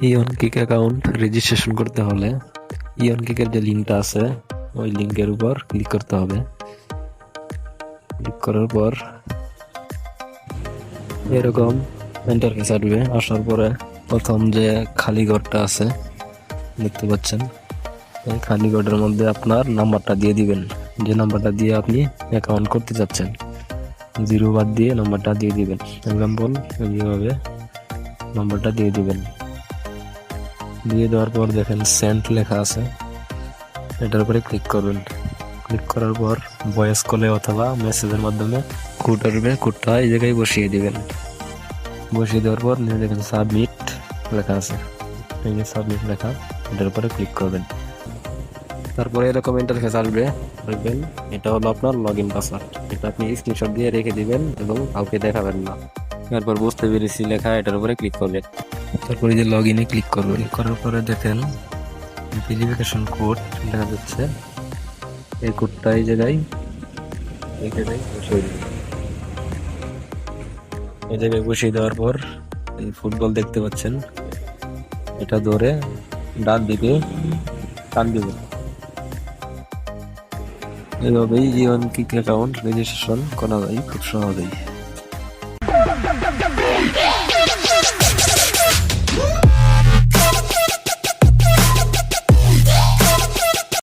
ইয়ন kick account registration করতে হলে ইয়ন কিকের যে লিঙ্কটা আছে, ওই লিঙ্কের উপর ক্লিক করতে হবে। ক্লিক করার পর এরকম ইন্টারফেস আসবে। আসার পরে প্রথম যে খালি ঘরটা আছে, দেখতে পাচ্ছেন, এই খালি ঘরের মধ্যে আপনার নাম্বারটা দিয়ে দিবেন। যে নাম্বারটা দিয়ে আপনি অ্যাকাউন্ট করতে চাচ্ছেন জিরো বাদ দিয়ে নাম্বারটা দিয়ে দিবেন। এক্সাম্পল এইভাবে নাম্বারটা দিয়ে দিবেন। দিয়ে দেওয়ার পর দেখেন সেন্ট লেখা আছে। এটার উপরে ক্লিক করবেন। ক্লিক করার পর ভয়েস কলে অথবা মেসেজের মাধ্যমে কোড আসবে কোডটা এই জায়গায় বসিয়ে দিবেন। বসিয়ে দেওয়ার পর নিচে দেখেন সাবমিট লেখা আছে। এই যে সাবমিট লেখা, এটার উপরে ক্লিক করবেন। তারপরে এরকম ইন্টারফেস আসবে। দেখবেন, এটা হলো আপনার লগ ইন পাসওয়ার্ড এটা আপনি স্ক্রিনশট দিয়ে রেখে দিবেন এবং কাউকে দেখাবেন না। তারপর বুঝতে পেরেছি লেখা, এটার উপরে ক্লিক করবেন। তারপরে যে লগ ইনে ক্লিক করবেন। ক্লিক করার পরে দেখেন ভেরিফিকেশন কোড দেখা যাচ্ছে। এই কোডটা এই জায়গায় এই জায়গায় বসিয়ে দিবেন। এই জায়গায় বসিয়ে দেওয়ার পর এই ফুটবল দেখতে পাচ্ছেন। এটা ধরে ডান দিকে টান দিবেন। এভাবেই ইয়ন কিক অ্যাকাউন্ট রেজিস্ট্রেশন করা যায় খুব সহজেই।